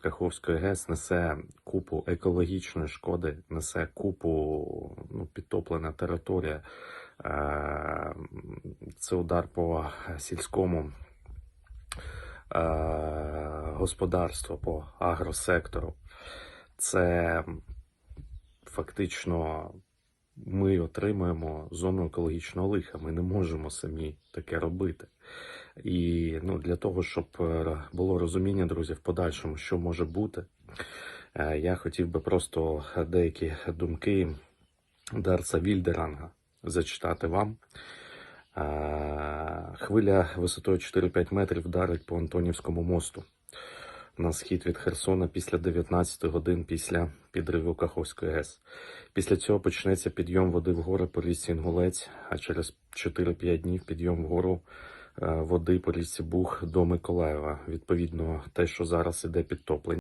Каховської ГЕС несе купу екологічної шкоди, несе купу ну, підтоплена територія. Е, Це удар по сільському е, господарству, по агросектору. Це фактично ми отримуємо зону екологічного лиха. Ми не можемо самі таке робити. І ну, для того, щоб е, було розуміння, друзі, в подальшому, що може бути, е, я хотів би просто деякі думки Дарца Вільдеранга зачитати вам. Е, Хвиля висотою 4-5 метрів вдарить по Антонівському мосту на схід від Херсона після 19 годин після підриву Каховської ГЕС. Після цього почнеться підйом води вгору по річці Інгулець, а через 4-5 днів підйом вгору е, води по річці Буг до Миколаєва. Відповідно, те, що зараз іде підтоплення.